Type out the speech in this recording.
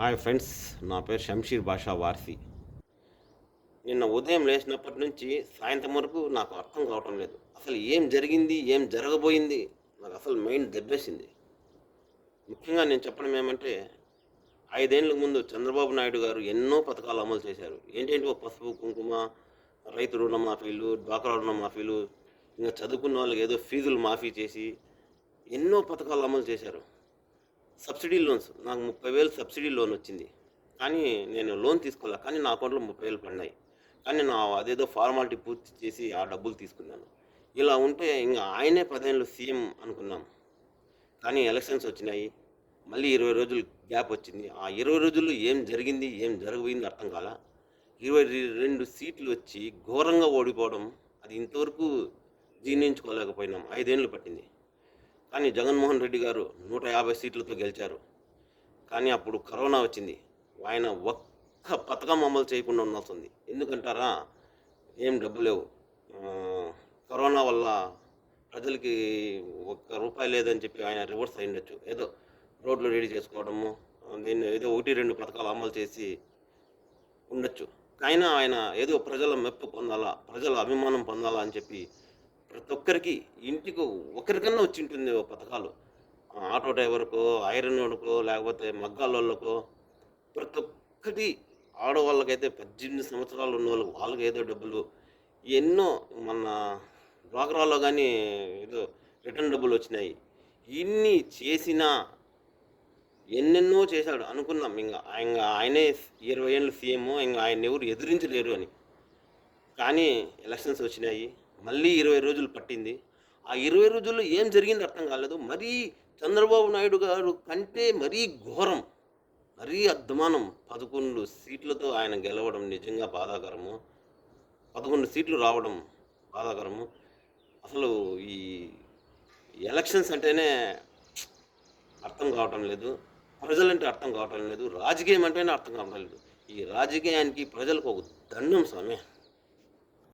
Hi friends నా పేరు షంషీర్ బాషా వార్సి. నిన్న ఉదయం లేచినప్పటి నుంచి సాయంత్రం వరకు నాకు అర్థం కావటం లేదు. అసలు ఏం జరిగింది ఏం జరగబోయింది? నాకు అసలు మైండ్ దెబ్బేసింది. ముఖ్యంగా నేను చెప్పడం ఏమంటే ఐదేళ్ళ ముందు చంద్రబాబు నాయుడు గారు ఎన్నో పథకాలు అమలు చేశారు. ఏంటంటే పసుపు కుంకుమ రైతు రుణమాఫీలు డ్వాక్రా రుణమాఫీలు ఇంకా చదువుకున్న వాళ్ళకి ఏదో ఫీజులు మాఫీ చేసి ఎన్నో పథకాలు అమలు చేశారు. సబ్సిడీ లోన్స్ నాకు ముప్పై వేలు సబ్సిడీ లోన్ వచ్చింది. కానీ నేను లోన్ తీసుకోలే కానీ నా అకౌంట్లో ముప్పై వేలు పడినాయి. కానీ నా అదేదో ఫార్మాలిటీ పూర్తి చేసి ఆ డబ్బులు తీసుకున్నాను. ఇలా ఉంటే ఇంకా ఆయనే పదేళ్ళు సీఎం అనుకున్నాం. కానీ ఎలక్షన్స్ వచ్చినాయి. మళ్ళీ ఇరవై రోజులు గ్యాప్ వచ్చింది. ఆ ఇరవై రోజుల్లో ఏం జరిగింది ఏం జరగబోయింది అర్థం కాల? ఇరవై రెండు సీట్లు వచ్చి ఘోరంగా ఓడిపోవడం అది ఇంతవరకు జీర్ణించుకోలేకపోయినాం. ఐదేళ్ళు పట్టింది. కానీ జగన్మోహన్ రెడ్డి గారు నూట యాభై సీట్లతో గెలిచారు. కానీ అప్పుడు కరోనా వచ్చింది. ఆయన ఒక్క పథకం అమలు చేయకుండా ఉండాల్సింది. ఎందుకంటారా? ఏం డబ్బు లేవు. కరోనా వల్ల ప్రజలకి ఒక్క రూపాయి లేదని చెప్పి ఆయన రివర్స్ అయ్యిండొచ్చు. ఏదో రోడ్లు రెడీ చేసుకోవడము దీన్ని ఏదో ఒకటి రెండు పథకాలు అమలు చేసి ఉండొచ్చు. అయినా ఆయన ఏదో ప్రజల మెప్పు పొందాలా ప్రజల అభిమానం పొందాలా అని చెప్పి ప్రతి ఒక్కరికి ఇంటికి ఒకరికన్నా వచ్చి ఉంటుంది ఓ పథకాలు. ఆటో డ్రైవర్కో ఐరన్ వాడుకో లేకపోతే మగ్గాళ్ళకో ప్రతి ఒక్కటి ఆడవాళ్ళకైతే పద్దెనిమిది సంవత్సరాలు ఉన్న వాళ్ళకి వాళ్ళకి ఏదో డబ్బులు. ఎన్నో మన డ్వాక్రాలో కానీ ఏదో రిటర్న్ డబ్బులు వచ్చినాయి. ఇన్ని చేసినా ఎన్నెన్నో చేశాడు. అనుకున్నాం ఇంకా ఇంకా ఆయనే ఇరవై ఏళ్ళు సీఎం ఇంకా ఆయన ఎవరు ఎదిరించలేరు అని. కానీ ఎలక్షన్స్ వచ్చినాయి. మళ్ళీ ఇరవై రోజులు పట్టింది. ఆ ఇరవై రోజుల్లో ఏం జరిగింది అర్థం కాలేదు. మరీ చంద్రబాబు నాయుడు గారు కంటే మరీ ఘోరం మరీ అద్మానం పదకొండు సీట్లతో ఆయన గెలవడం నిజంగా బాధాకరము. పదకొండు సీట్లు రావడం బాధాకరము. అసలు ఈ ఎలక్షన్స్ అంటేనే అర్థం కావటం లేదు. ప్రజలంటే అర్థం కావటం లేదు. రాజకీయం అంటేనే అర్థం కావటం లేదు. ఈ రాజకీయానికి ప్రజలకు ఒక దండం స్వామి.